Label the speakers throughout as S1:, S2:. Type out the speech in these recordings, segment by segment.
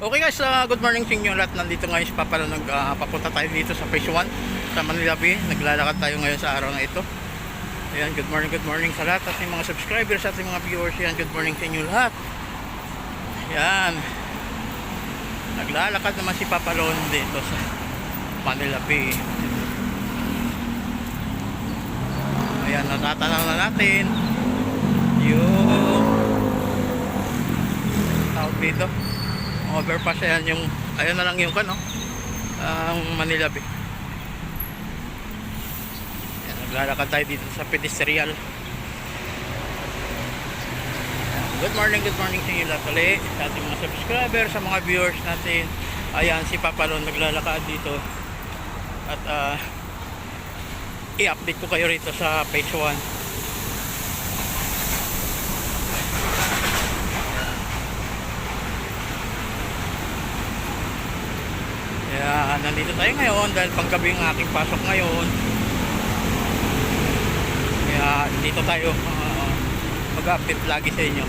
S1: Okay guys, uh, good morning sa inyo lahat. Nandito ngayon si Papa nag uh, papunta tayo dito sa Phase 1 sa Manila Bay. Naglalakad tayo ngayon sa araw na ito. Ayan, good morning, good morning sa lahat ating mga subscribers, ating mga viewers. Ayan, good morning sa inyo lahat. Ayan. Naglalakad naman si Papa Lon dito sa Manila Bay. Ayan, natatanaw na natin yung tawag dito overpass ayan yung ayan na lang yung kano ang Manila Bay. Ayan, naglalakad tayo dito sa pedestrian. Good morning good morning sa inyo lahat ulit. Sa ating mga subscribers sa mga viewers natin. Ayan si Papalon naglalakad dito. At ah, i-update ko kayo rito sa page 1 Kaya nandito tayo ngayon dahil panggabi ang aking pasok ngayon. Kaya dito tayo uh, mag-update lagi sa inyo.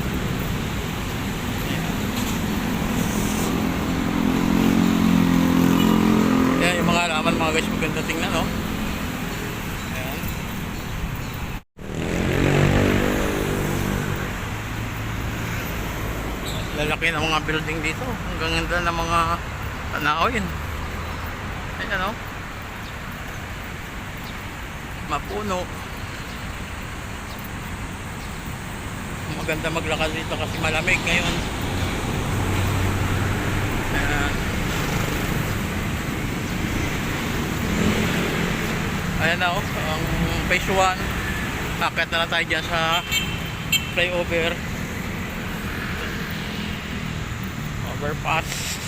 S1: Ayan. Yung mga alaman mga guys maganda tingnan no. Ayan. Lalaki ng mga building dito. Ang ganda ng mga tanawin. Ayan o. Mapuno. Maganda maglakad dito kasi malamig ngayon. Ayan. Ayan na o. Ang phase 1. Akit na na tayo dyan sa flyover. Overpass.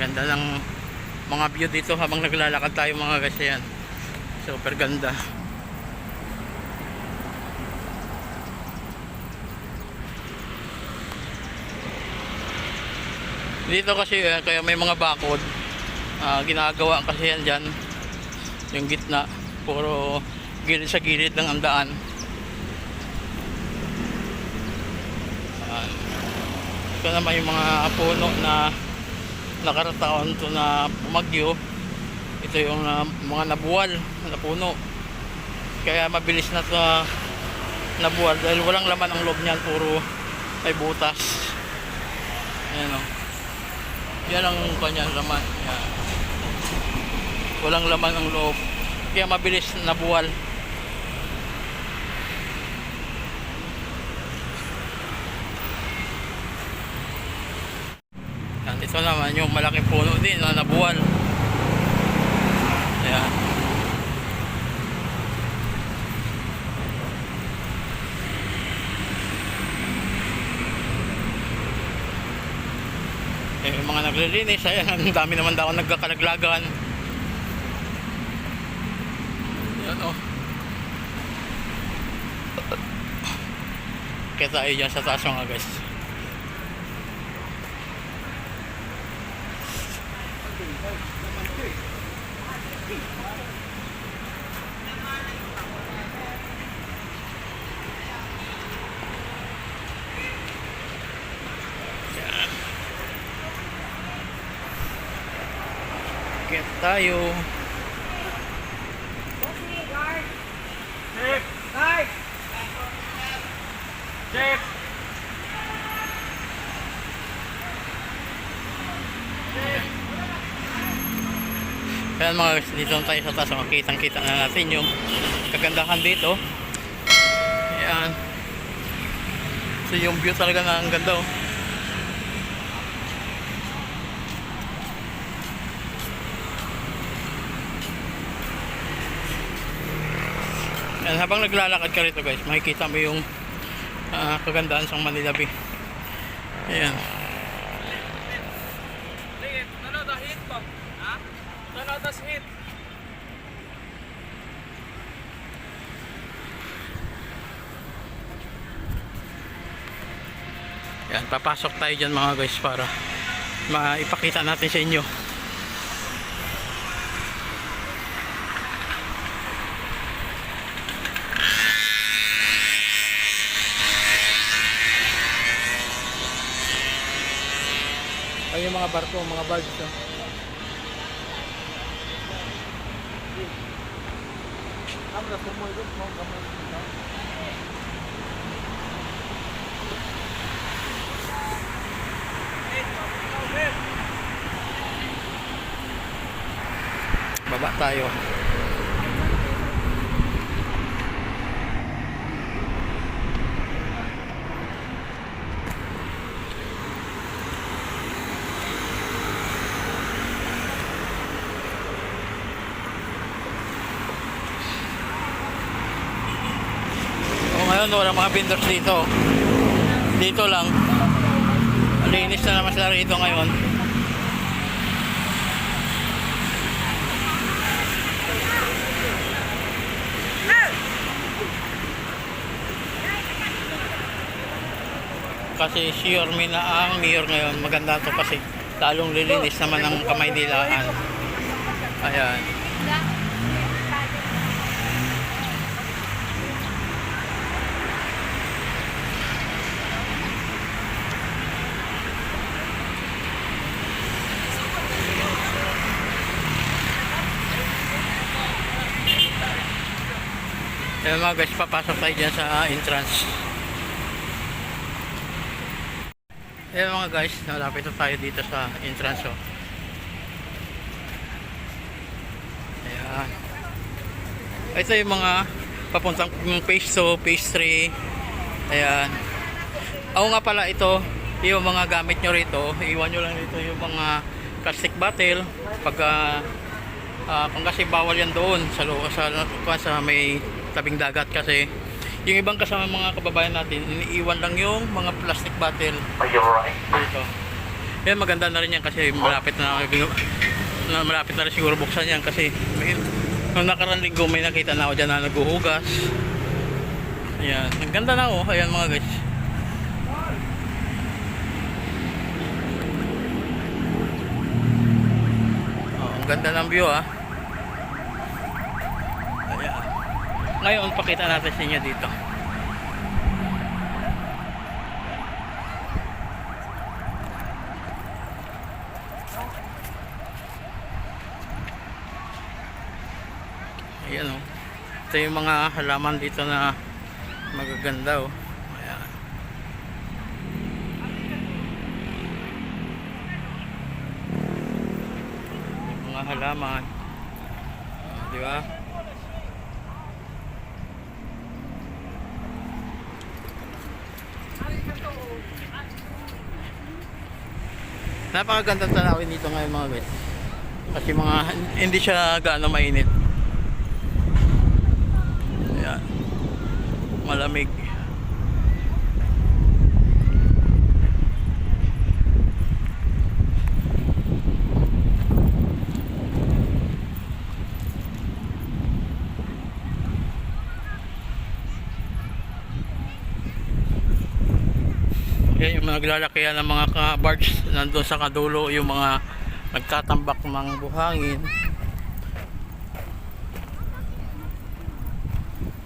S1: Ganda ng mga view dito habang naglalakad tayo mga guys yan. Super ganda. Dito kasi eh, kaya may mga bakod. Ah, ginagawa kasi yan dyan. Yung gitna. Puro gilid sa gilid ng ang daan. Ayan. Ito naman yung mga puno na nakarataon to na bumagyo. Ito yung uh, mga nabuwal na puno. Kaya mabilis na to uh, nabuwal dahil walang laman ang loob niyan puro ay butas. Ayan o yan ang kanyang laman yan. walang laman ang loob. Kaya mabilis nabuwal Yan, ito naman yung malaking puno din na nabuwal. Ayan. Eh, yung mga naglilinis, ayan, ang dami naman daw nagkakalaglagan. Yan oh. Kaya tayo dyan sa taas mga guys. Get tayo. Ayan mga guys, dito na tayo sa taas. Makitang kita na natin yung kagandahan dito. Ayan. So yung view talaga na ang ganda oh. Ayan, habang naglalakad ka rito guys, makikita mo yung ah, kagandahan sa Manila Bay. Ayan.
S2: Sige, ano da hit pa? Ha? Da hit?
S1: Yan, papasok tayo dyan mga guys para maipakita natin sa inyo. Ay, yung mga barko, mga barge. Oh. Baba tayo. O ngayon wala mga vendors dito. Dito lang. Linis na naman sila rito ngayon. Kasi sure me na ang mayor ngayon maganda to kasi lalong lilinis naman ang kamay nilaan. Ayan. Ayan mga guys, papasok tayo dyan sa entrance. Ayan mga guys, nalapit na tayo dito sa entrance. Oh. Ayan. Ito yung mga papuntang yung phase 2, phase 3. Ayan. Oo nga pala ito, yung mga gamit nyo rito, iwan nyo lang dito yung mga plastic bottle. Pag ah, kung kasi bawal yan doon sa, lo- sa, sa may tabing dagat kasi yung ibang kasama mga kababayan natin, iniiwan lang yung mga plastic bottle dito. Yan maganda na rin yan kasi malapit na, na malapit na rin siguro buksan yan kasi may, nung nakarang linggo may nakita na ako dyan na naghuhugas. Ayan, ang ganda na oh, ayan mga guys. Oh, ang ganda ng view ah. Ayan. Ngayon, pakita natin sa inyo dito. Ayan o. Ito yung mga halaman dito na magaganda o. Mga halaman. Ah, di ba? Napakagandang tanawin dito ngayon mga guys. Kasi mga hindi siya gaano mainit. Ayan. Malamig. Naglalakihan ng mga ka- barge nandun sa kadulo yung mga nagtatambak ng buhangin.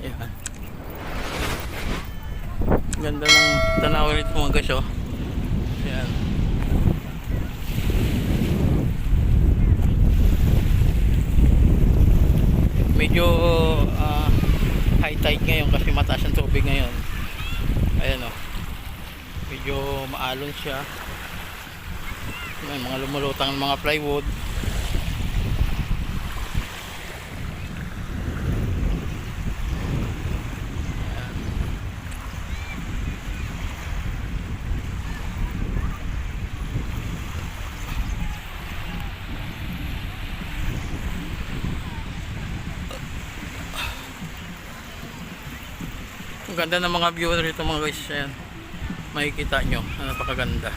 S1: Yan. Ganda ng tanaw nito mga guys oh. Yan. Medyo ah, high tide ngayon kasi mataas ang tubig ngayon. Ayan oh medyo maalon siya. May mga lumulutang ng mga plywood. Ang ganda ng mga view rito mga guys. Ayan makikita nyo na napakaganda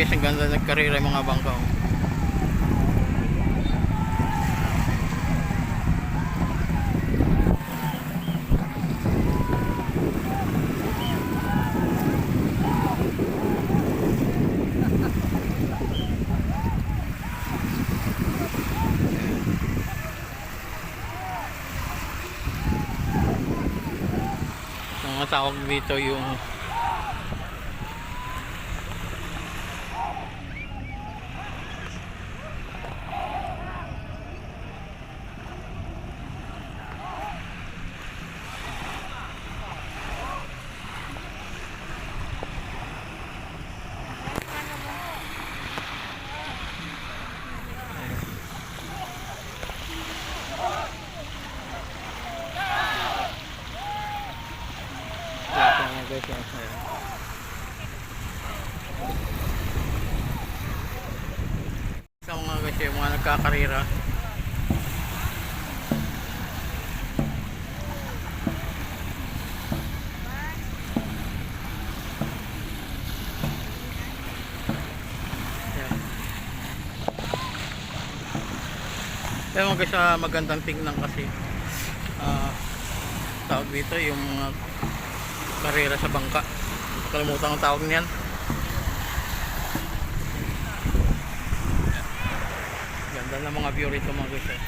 S1: guys ang ganda nagkarira yung mga bangka oh. ang tawag dito yung nagkakarira. Kaya mga guys, magandang tingnan kasi ah tawag dito yung mga karera sa bangka. Kalimutan ang tawag niyan ganda ng mga view rito mga guys eh.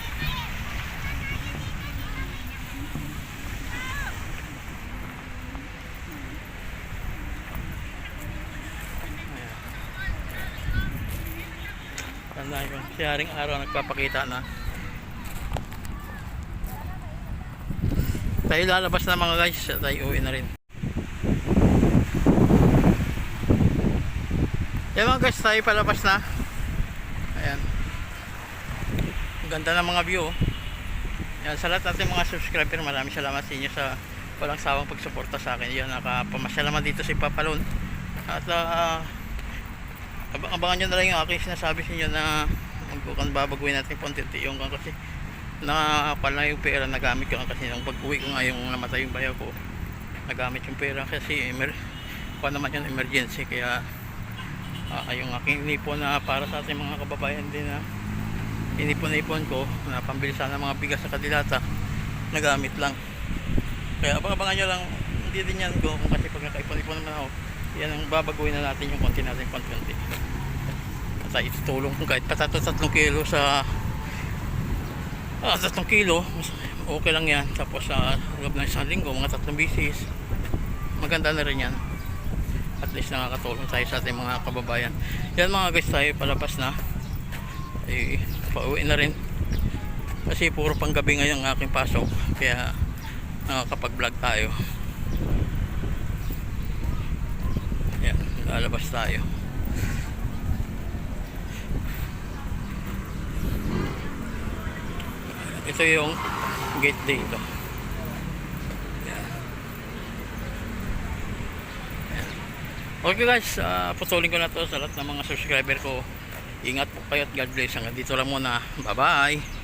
S1: Tandaan ko, si Haring Araw nagpapakita na. Tayo lalabas na mga guys. Tayo uwi na rin. Yan mga guys. Tayo palabas na. Ayan ganda ng mga view. Yan sa lahat natin mga subscriber maraming salamat sa inyo sa walang sawang pagsuporta sa akin. Yan nakapamasya naman dito si Papalon at uh, abang abangan nyo na lang yung aking sinasabi sa inyo na magbukan babaguhin natin konti yung kasi nakakapal na yung pera nagamit ko kasi nung pag uwi ko nga yung namatay yung bayaw ko nagamit yung pera kasi emer pa naman yun emergency. Kaya ah, yung aking inipon na para sa ating mga kababayan din na inipon-ipon ko na pambili sana mga bigas sa kadilata nagamit lang kaya abang-abangan nyo lang hindi din yan ko kung kasi pag nakaipon-ipon naman ako yan ang babaguhin na natin yung konti natin konti at itutulong kung kahit patato-tatlong kilo sa Ah, tatlong kilo, mas- okay lang yan. Tapos sa loob ng isang linggo, mga tatlong bisis. Maganda na rin yan. At least nakakatulong tayo sa ating mga kababayan. Yan mga guys, tayo palabas na. Eh, pauwi na rin. Kasi puro panggabi ngayon ang aking pasok. Kaya nakakapag-vlog tayo. Yan, lalabas tayo. ito yung gate dito Yan. Yan. okay guys uh, putulin ko na to sa lahat ng mga subscriber ko ingat po kayo at God bless. Hanggang dito lang muna. Bye bye